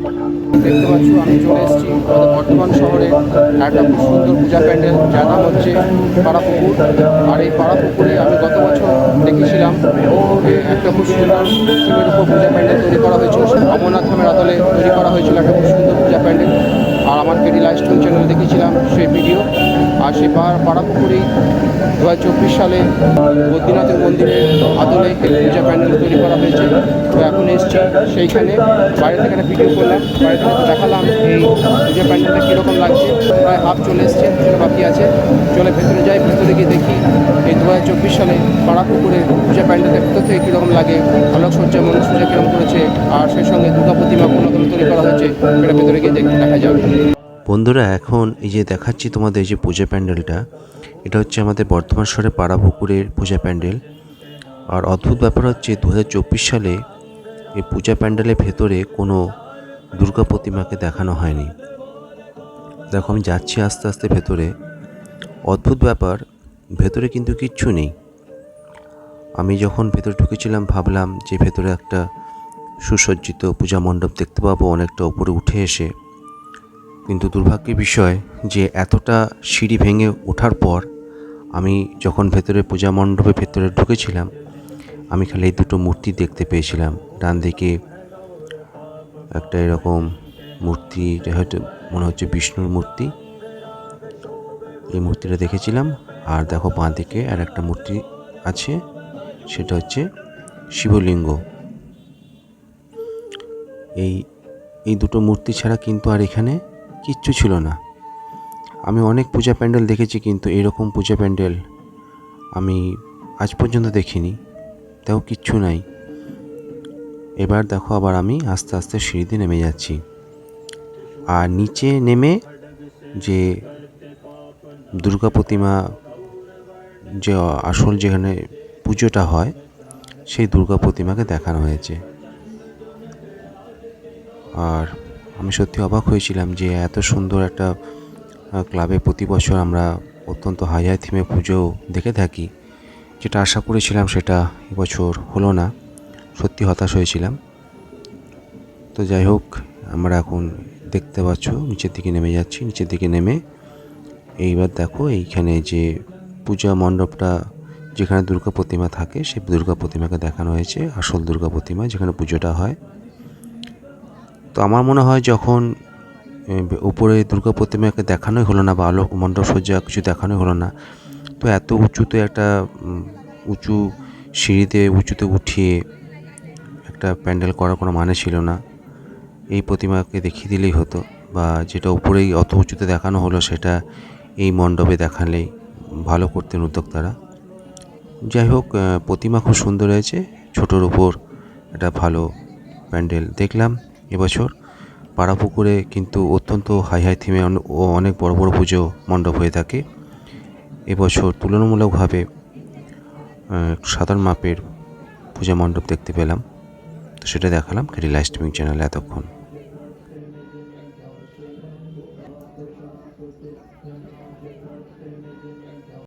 দেখতে পাচ্ছ, আমি চলে এসেছি আমাদের বর্ধমান শহরে একটা খুব সুন্দর পূজা প্যান্ডেল। যার নাম হচ্ছে পাড়াপুকুর। আর এই পাড়াপুকুরে আমি গত বছর দেখেছিলাম একটা খুব সুন্দর শিবের উপর পূজা প্যান্ডেল তৈরি করা হয়েছিল। অমরনাথ ধামের আদলে তৈরি করা হয়েছিল একটা খুব সুন্দর পূজা প্যান্ডেল। আর আমার কেডি লাইফস্টাইল চ্যানেলে দেখেছিলাম সেই ভিডিও। আর সেই পাড়া পাড়াপুকুরেই দু হাজার চব্বিশ সালে বদ্রীনাথের মন্দিরের আদলে পূজা প্যান্ডেল তৈরি করা হয়েছে। তো এখন এসছি সেইখানে। বাইরে থেকে একটা ভিডিও করলাম। বাইরে থেকে দেখালাম এই পূজা প্যান্ডেলটা কীরকম লাগছে। প্রায় হাফ চলে এসছে কিছুটা বাকি আছে। চলে ভেতরে যাই, ভেতরে গিয়ে দেখি এই দু হাজার চব্বিশ সালে পাড়া পুকুরের পূজা প্যান্ডেলের ভেতর থেকে কীরকম লাগে, আলোকসজ্জা, মনুসজ্জা কীরকম করেছে, আর সেই সঙ্গে দুর্গা প্রতিমা কোনো তৈরি করা হয়েছে, সেটা ভেতরে গিয়ে দেখতে দেখা যাবে। বন্ধুরা, এখন এই যে দেখাচ্ছি তোমাদের যে পূজা প্যান্ডেলটা, এটা হচ্ছে আমাদের বর্ধমান শহরে পাড়া পুকুরের পূজা প্যান্ডেল। আর অদ্ভুত ব্যাপার হচ্ছে দু হাজার চব্বিশ সালে এই পূজা প্যান্ডেলের ভেতরে কোনো দুর্গা প্রতিমাকে দেখানো হয়নি। দেখো, আমি যাচ্ছি আস্তে আস্তে ভেতরে। অদ্ভুত ব্যাপার, ভেতরে কিন্তু কিচ্ছু নেই। আমি যখন ভেতরে ঢুকেছিলাম, ভাবলাম যে ভেতরে একটা সুসজ্জিত পূজা মণ্ডপ দেখতে পাবো, অনেকটা উপরে উঠে এসে। কিন্তু দুর্ভাগ্যের বিষয় যে এতটা সিঁড়ি ভেঙে ওঠার পর আমি যখন ভেতরে পূজা মণ্ডপের ভেতরে ঢুকেছিলাম, আমি খালি এই দুটো মূর্তি দেখতে পেয়েছিলাম। ডান দিকে একটা এরকম মূর্তি, হয়তো মনে হচ্ছে বিষ্ণুর মূর্তি। এই মূর্তিটা দেখেছিলাম। আর দেখো বাঁ দিকে আর একটা মূর্তি আছে, সেটা হচ্ছে শিবলিঙ্গ। এই এই দুটো মূর্তি ছাড়া কিন্তু আর এখানে কিচ্ছু ছিল না। আমি অনেক পূজা প্যান্ডেল দেখেছি কিন্তু এরকম পূজা প্যান্ডেল আমি আজ পর্যন্ত দেখিনি, তাও কিচ্ছু নাই। এবার দেখো আবার আমি আস্তে আস্তে সিঁড়িতে নেমে যাচ্ছি। আর নিচে নেমে যে দুর্গা প্রতিমা যে আসল যেখানে পুজোটা হয়, সেই দুর্গা প্রতিমাকে দেখানো হয়েছে। আর আমি সত্যি অবাক হয়েছিলাম যে এত সুন্দর একটা ক্লাবে প্রতি বছর আমরা অত্যন্ত হাই থিমে পুজো দেখে থাকি। যেটা আশা করেছিলাম সেটা এবছর হলো না। সত্যি হতাশ হয়েছিলাম। তো যাই হোক, আমরা এখন দেখতে পাচ্ছ, নিচের দিকে নেমে যাচ্ছি। নিচের দিকে নেমে এইবার দেখো এইখানে যে পূজা মণ্ডপটা, যেখানে দুর্গা প্রতিমা থাকে, সেই দুর্গা প্রতিমাকে দেখানো হয়েছে। আসল দুর্গা প্রতিমা যেখানে পুজোটা হয়। তো আমার মনে হয় যখন উপরে দুর্গা প্রতিমাকে দেখানোই হলো না বা আলো মণ্ডপ সজ্জা কিছু দেখানোই হলো না, তো এত উঁচুতে একটা উঁচু সিঁড়িতে উঁচুতে উঠিয়ে একটা প্যান্ডেল করার কোনো মানে ছিল না। এই প্রতিমাকে দেখিয়ে দিলেই হতো বা যেটা উপরেই অত উঁচুতে দেখানো হলো সেটা এই মণ্ডপে দেখালেই ভালো করতেন উদ্যোক্তারা। যাই হোক প্রতিমা খুব সুন্দর হয়েছে, ছোটোর উপর একটা ভালো প্যান্ডেল দেখলাম। এবছর পাড়াপুকুরে কিন্তু অত্যন্ত হাই হাই থিমে ও অনেক বড় বড় পুজো মণ্ডপ হয়ে থাকে। এবছর তুলনামূলকভাবে সাধারণ মাপের পূজা মণ্ডপ দেখতে পেলাম। তো সেটা দেখালাম কেডি লাইভ স্ট্রিমিং চ্যানেলে এতক্ষণ।